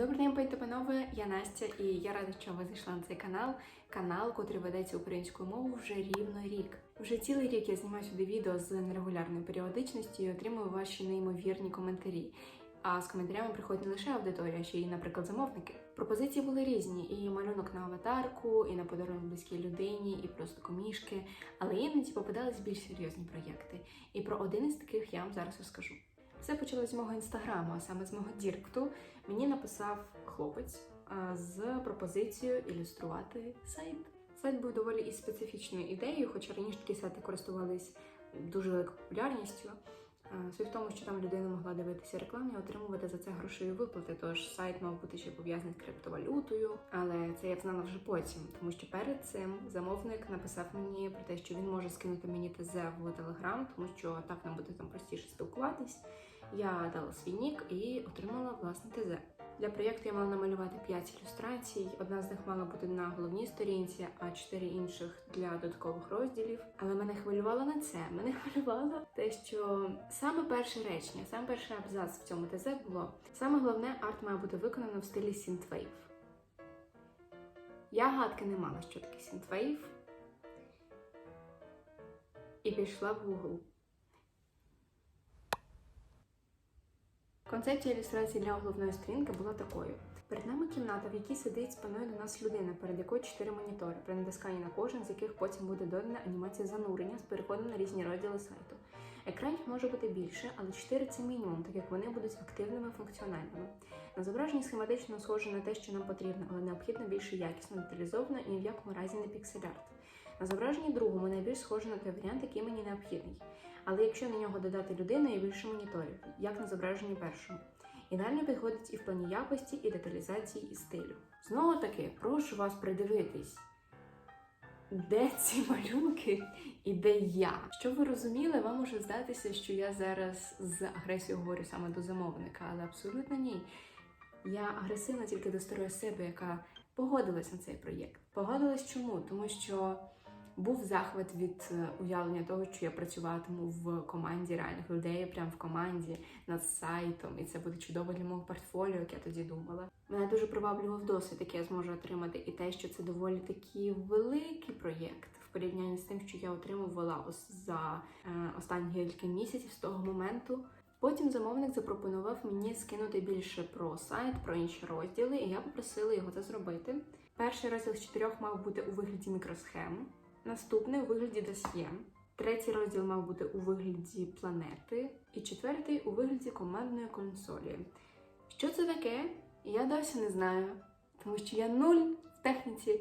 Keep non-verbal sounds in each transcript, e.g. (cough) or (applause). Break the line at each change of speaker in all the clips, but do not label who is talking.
Добрий день, пані панове, я Настя, і я рада, що ви зайшли на цей канал. Канал, котрий ведеться українською мовою вже рівно рік. Вже цілий рік я знімаю сюди відео з нерегулярною періодичністю і отримую ваші неймовірні коментарі. А з коментарями приходить не лише аудиторія, а ще й, наприклад, замовники. Пропозиції були різні: і малюнок на аватарку, і на подарунок близькій людині, і просто комішки. Але іноді попадались більш серйозні проєкти. І про один із таких я вам зараз розкажу. Все почалось з мого інстаграму, а саме з мого діркту. Мені написав хлопець з пропозицією ілюструвати сайт. Сайт був доволі із специфічною ідеєю, хоча раніше такі сайти користувались дуже великою популярністю. Суть в тому, що там людина могла дивитися рекламу і отримувати за це грошові виплати. Тож сайт мав бути ще пов'язаний з криптовалютою, але це я знала вже потім, тому що перед цим замовник написав мені про те, що він може скинути мені ТЗ в Телеграм, тому що так нам буде там простіше спілкуватись. Я дала свій нік і отримала власне ТЗ. Для проєкту я мала намалювати 5 ілюстрацій. Одна з них мала бути на головній сторінці, а чотири інших для додаткових розділів. Але мене хвилювало не це. Мене (laughs) хвилювало те, що саме перше речення, саме перший абзац в цьому ТЗ було саме головне, арт має бути виконано в стилі Synthwave. Я гадки не мала, що таке Synthwave. І пішла в Google. Концепція ілюстрації для головної сторінки була такою: перед нами кімната, в якій сидить спиною до нас людина, перед якою чотири монітори, при натисканні на кожен, з яких потім буде додана анімація занурення з переходом на різні розділи сайту. Екранів може бути більше, але 4 це мінімум, так як вони будуть активними функціональними. На зображенні схематично схоже на те, що нам потрібно, але необхідно більше якісно деталізовано і ні в якому разі не піксель-арт. На зображенні другому найбільш схоже на той варіант, який мені необхідний. Але якщо на нього додати людину, є більше моніторів, як на зображенні першому. Ідеально підходить і в плані якості, і деталізації, і стилю. Знову таки, прошу вас придивитись, де ці малюнки і де я. Щоб ви розуміли, вам може здатися, що я зараз з агресією говорю саме до замовника, але абсолютно ні. Я агресивна тільки до старої себе, яка погодилась на цей проєкт. Погодилась чому? Тому що був захват від е, уявлення того, що я працюватиму в команді реальних людей, прямо в команді над сайтом, і це буде чудово для мого портфоліо, як я тоді думала. Мене дуже приваблював досвід, який я зможу отримати, і те, що це доволі такий великий проєкт в порівнянні з тим, що я отримувала за е, останні кілька місяців з того моменту. Потім замовник запропонував мені скинути більше про сайт, про інші розділи, і я попросила його це зробити. Перший розділ з чотирьох мав бути у вигляді мікросхем, наступний у вигляді досьє, третій розділ мав бути у вигляді планети, і четвертий у вигляді командної консолі. Що це таке? Я досі не знаю, тому що я нуль в техніці.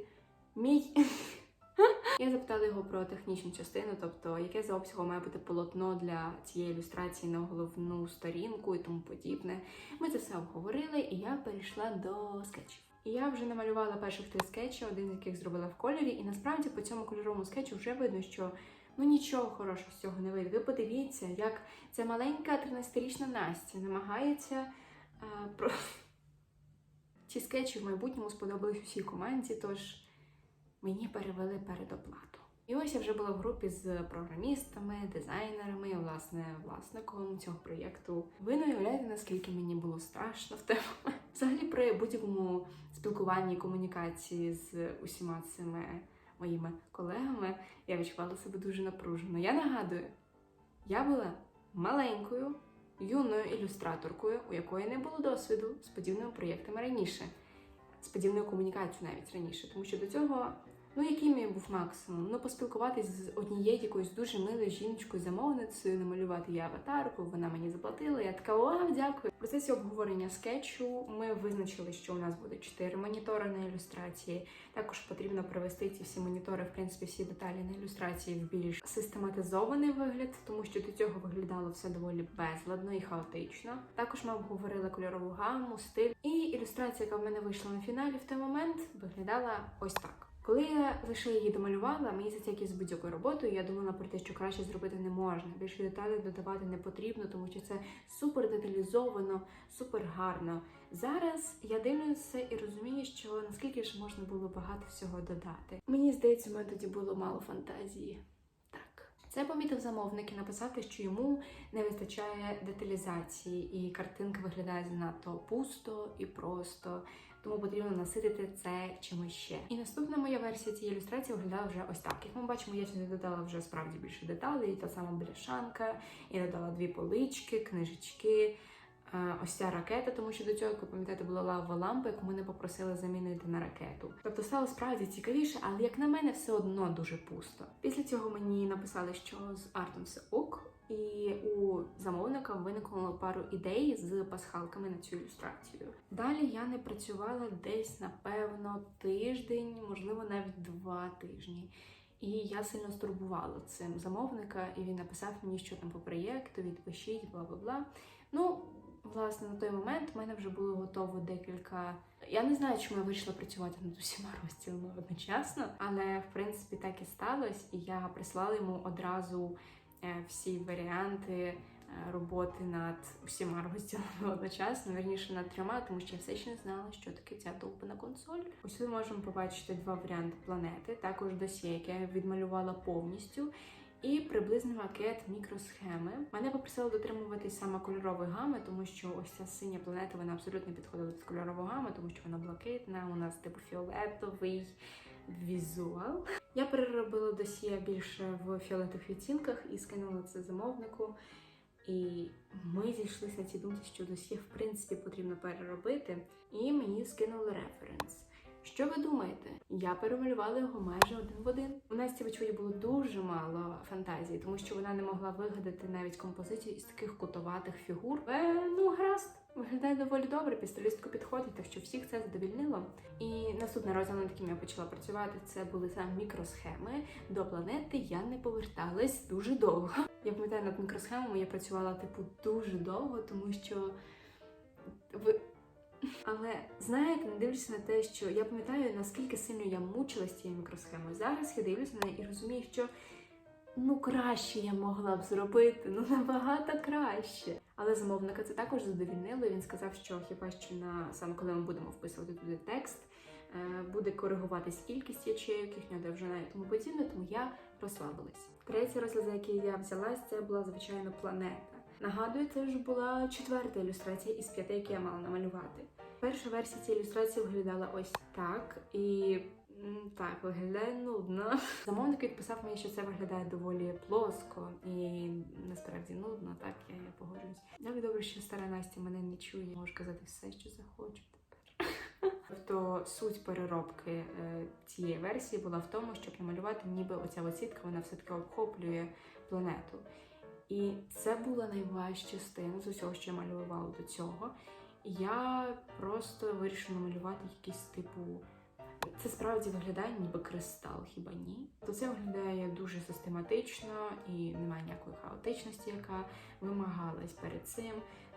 Мій (laughs) я запитала його про технічну частину, тобто яке за обсягом має бути полотно для цієї ілюстрації на головну сторінку і тому подібне. Ми це все обговорили, і я перейшла до скетчів. Я вже намалювала перших три скетчі, один з яких зробила в кольорі, і насправді по цьому кольоровому скетчу вже видно, що ну нічого хорошого з цього не вийде. Ви подивіться, як ця маленька 13-річна Настя намагається а, про ці скетчі в майбутньому сподобались усій команді, тож мені перевели передоплату. І ось я вже була в групі з програмістами, дизайнерами, власне, власником цього проєкту. Ви не уявляєте, наскільки мені було страшно в тему. Взагалі, при будь-якому спілкуванні комунікації з усіма цими моїми колегами я відчувала себе дуже напружено. Я нагадую, я була маленькою, юною ілюстраторкою, у якої не було досвіду з подібними проєктами раніше, з подібною комунікацією навіть раніше, тому що до цього. Ну, який мій був максимум? Ну, поспілкуватись з однією якоюсь дуже милою жіночкою замовницею, намалювати її аватарку, вона мені заплатила. Я така о, дякую. В процесі обговорення скетчу ми визначили, що у нас буде 4 монітори на ілюстрації. Також потрібно привести ці всі монітори, в принципі, всі деталі на ілюстрації в більш систематизований вигляд, тому що до цього виглядало все доволі безладно і хаотично. Також ми обговорили кольорову гаму, стиль, і ілюстрація, яка в мене вийшла на фіналі в той момент, виглядала ось так. Коли я лише її домалювала, мені за як і з будь-якою роботою, я думала про те, що краще зробити не можна. Більше деталей додавати не потрібно, тому що це супер деталізовано, супер гарно. Зараз я дивлюся і розумію, що наскільки ж можна було багато всього додати. Мені здається, в мене тоді було мало фантазії. Це помітив замовник і написав, що йому не вистачає деталізації, і картинка виглядає занадто пусто і просто. Тому потрібно наситити це чимось ще. І наступна моя версія цієї ілюстрації виглядала вже ось так. Як ми бачимо, я сюди додала вже справді більше деталей, та сама бляшанка, і додала дві полички, книжечки. е, Ось ця ракета, тому що до цього, як ви пам'ятаєте, була лавова лампа, яку мене попросили замінити на ракету. Тобто стало справді цікавіше, але як на мене, все одно дуже пусто. Після цього мені написали, що з артом все ок, і у замовника виникло пару ідей з пасхалками на цю ілюстрацію. Далі я не працювала десь, напевно, тиждень, можливо, навіть два тижні. І я сильно стурбувала цим замовника, і він написав мені, що там по проєкту, відпишіть, бла бла бла. Ну, власне, на той момент в мене вже було готово декілька. Я не знаю, чому я вирішила працювати над усіма (laughs) розділами одночасно, але в принципі так і сталося, і я прислала йому одразу всі варіанти е, роботи над усіма розділами (laughs) одночасно, верніше над трьома, тому що я все ще не знала, що таке ця довбана консоль. Ось тут можемо побачити два варіанти планети, також досьє, яке я відмалювала повністю. І приблизний макет мікросхеми. Мене попросили дотримуватись саме кольорової гами, тому що ось ця синя планета вона абсолютно підходила під кольорову гаму, тому що вона блакитна, у нас типу фіолетовий візуал. Я переробила досьє більше в фіолетових відцінках і скинула це замовнику. І ми зійшлися на цій думці, що досьє в принципі потрібно переробити, і мені скинули референс. Що ви думаєте? Я перемалювала його майже один в один. У Насті, вочевидь, було дуже мало фантазії, тому що вона не могла вигадати навіть композицію із таких кутоватих фігур. Е, ну, гаразд, виглядає доволі добре, пістолістку підходить, так що всіх це задовільнило. І наступний розділ, над яким я почала працювати, це були саме мікросхеми. До планети я не поверталась дуже довго. Я пам'ятаю, над мікросхемами я працювала типу дуже довго, тому що ви. Але знаєте, не дивлячись на те, що я пам'ятаю, наскільки сильно я мучилась цією мікросхемою. Зараз я дивлюся на неї і розумію, що ну краще я могла б зробити, ну набагато краще. Але замовника це також задовільнило. Він сказав, що хіба що на саме коли ми будемо вписувати туди текст, е, буде коригуватись кількість ячейок, їхня довжина і тому подібне, тому я розслабилась. Третій розділ, за який я взялась, це була звичайно планета. Нагадую, це вже була четверта ілюстрація із п'яти, які я мала намалювати. Перша версія цієї ілюстрації виглядала ось так, і так виглядає нудно. (laughs) Замовник відписав мені, що це виглядає доволі плоско і насправді нудно. Так я, я погоджуюсь. Як добре, що стара Настя мене не чує, можу казати все, що захочу тепер. (laughs) Тобто суть переробки е, цієї версії була в тому, щоб намалювати, ніби оця оцітка вона все таки обхоплює планету. І це була найважча частина з усього, що я малювала до цього. Я просто вирішила намалювати якийсь типу. Це справді виглядає ніби кристал, хіба ні? То це виглядає дуже систематично і немає ніякої хаотичності, яка вимагалась перед цим.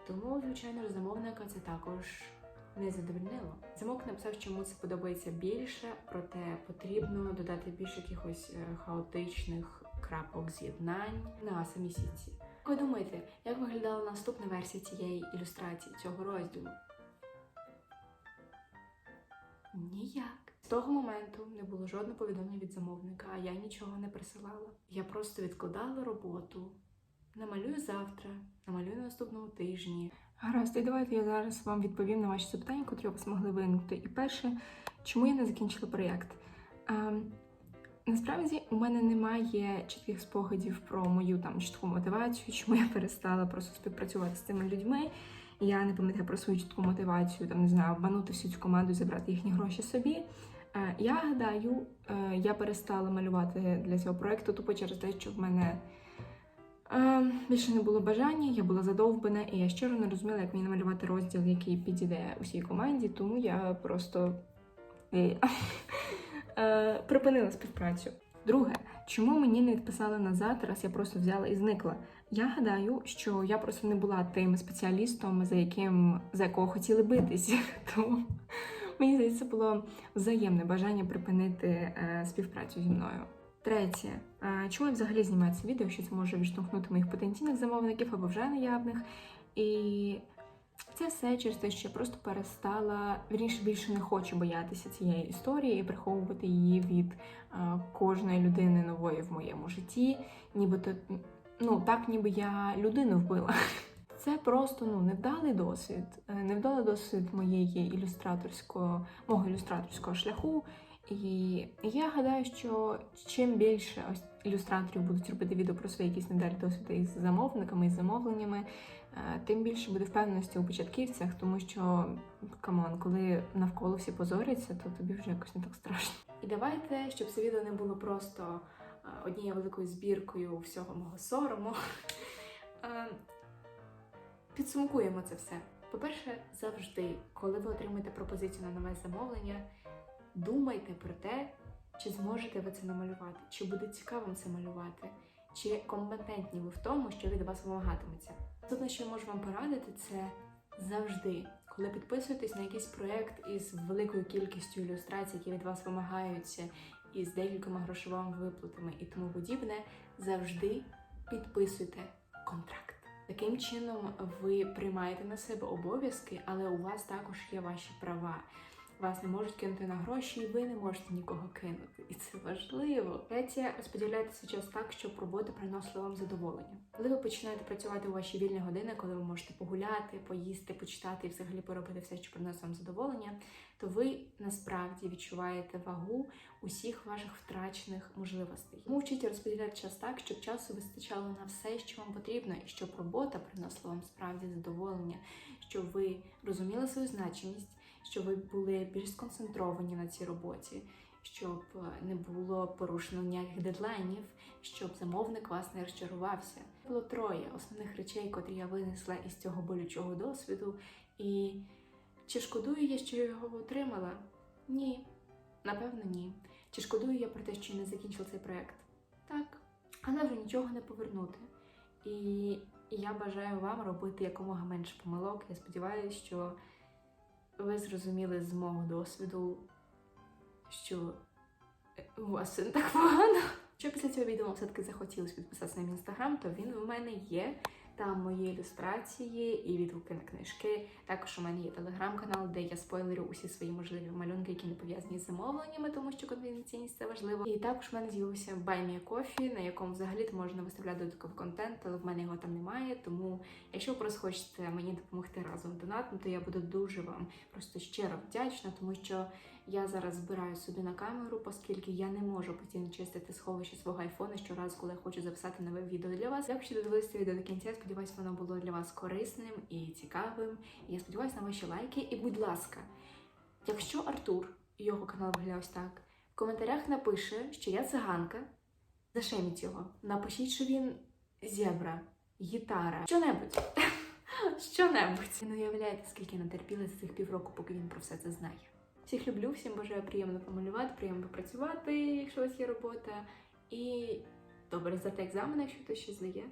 Тому, звичайно замовника це також не задовольнило. Замовник написав, що йому це подобається більше, проте потрібно додати більше якихось е, хаотичних крапок з'єднань на самій сітці. Як ви думаєте, як виглядала наступна версія цієї ілюстрації цього розділу? Ніяк. Того моменту не було жодного повідомлення від замовника, а я нічого не присилала. Я просто відкладала роботу. Намалюю завтра, намалюю на наступному тижні. Гаразд, і давайте я зараз вам відповім на ваші запитання, котрі у вас виникнути. І перше, чому я не закінчила проєкт? Ем, Насправді у мене немає чітких спогадів про мою там чітку мотивацію, чому я перестала просто співпрацювати з цими людьми. Я не пам'ятаю про свою чітку мотивацію, там не знаю, обманути всю цю команду, забрати їхні гроші собі. Е, Я гадаю, е, я перестала малювати для цього проекту тупо через те, що в мене е, більше не було бажання, я була задовбана, і я щиро не розуміла, як мені намалювати розділ, який підійде усій команді, тому я просто (laughs) припинила співпрацю. Друге, чому мені не відписали назад, раз я просто взяла і зникла? Я гадаю, що я просто не була тим спеціалістом, за яким за якого хотіли битись. (laughs) Тому мені здається, було взаємне бажання припинити е, співпрацю зі мною. Третє, е, чому я взагалі знімаю це відео, що це може відштовхнути моїх потенційних замовників або вже наявних. І Це все через те, що я просто перестала вірніше більше не хочу боятися цієї історії і приховувати її від е, кожної людини нової в моєму житті. Нібито ну так, ніби я людину вбила. Це просто ну невдалий досвід, е, невдалий досвід моєї ілюстраторського мого ілюстраторського шляху. І я гадаю, що чим більше ось ілюстраторів будуть робити відео про свої якісь невдалі досвіди із замовниками, із замовленнями, е, тим більше буде впевненості у початківцях, тому що камон, коли навколо всі позоряться, то тобі вже якось не так страшно. І давайте, щоб це відео не було просто е, однією великою збіркою всього мого сорому. Підсумкуємо це все. По-перше, завжди, коли ви отримаєте пропозицію на нове замовлення, думайте про те, чи зможете ви це намалювати, чи буде цікаво це малювати, чи компетентні ви в тому, що від вас вимагатиметься. Тут, що я можу вам порадити, це завжди, коли підписуєтесь на якийсь проєкт із великою кількістю ілюстрацій, які від вас вимагаються, із декількома грошовими виплатами і тому подібне, завжди підписуйте контракт. Таким чином ви приймаєте на себе обов'язки, але у вас також є ваші права. Вас не можуть кинути на гроші, і ви не можете нікого кинути. І це важливо. Третє, розподіляйте час так, щоб робота приносила вам задоволення. Коли ви починаєте працювати у ваші вільні години, коли ви можете погуляти, поїсти, почитати і взагалі поробити все, що приносить вам задоволення, то ви насправді відчуваєте вагу усіх ваших втрачених можливостей. Тому розподіляти час так, щоб часу вистачало на все, що вам потрібно, і щоб робота приносила вам справді задоволення, щоб ви розуміли свою значимість, щоб ви були більш сконцентровані на цій роботі, щоб е, не було порушено ніяких дедлайнів, щоб замовник вас не розчарувався. Було троє основних речей, котрі я винесла із цього болючого досвіду. І чи шкодую я, що я його отримала? Ні, напевно, ні. Чи шкодую я про те, що не закінчила цей проект? Так, але вже нічого не повернути. І я бажаю вам робити якомога менше помилок. Я сподіваюся, що ви зрозуміли з мого досвіду, що е, у вас все не так погано. Якщо після цього відео все-таки захотілося підписатися на мій інстаграм, то він в мене є. Там мої ілюстрації і відгуки на книжки. Також у мене є телеграм-канал, де я спойлерю усі свої можливі малюнки, які не пов'язані з замовленнями, тому що конфіденційність це важливо. І також в мене з'явився Coffee, на якому взагалі можна виставляти додатковий контент, але в мене його там немає. Тому, якщо ви просто хочете мені допомогти разом донатом, то я буду дуже вам просто щиро вдячна, тому що я зараз збираю собі на камеру, оскільки я не можу постійно чистити сховище свого айфона щоразу, коли хочу записати нове відео для вас. Дякую, що додивилися відео до кінця. Сподіваюсь, воно було для вас корисним і цікавим. І я сподіваюся на ваші лайки. І, будь ласка, якщо Артур його канал виглядає ось так, в коментарях напише, що я циганка. Зашеміть його. Напишіть, що він зебра, гітара, що-небудь. (laughs) Що-небудь. Не уявляєте, скільки я натерпіла з цих півроку, поки він про все це знає. Всіх люблю, всім бажаю приємно помалювати, приємно працювати, якщо у вас є робота. І добре здати екзамен, якщо хтось ще здає.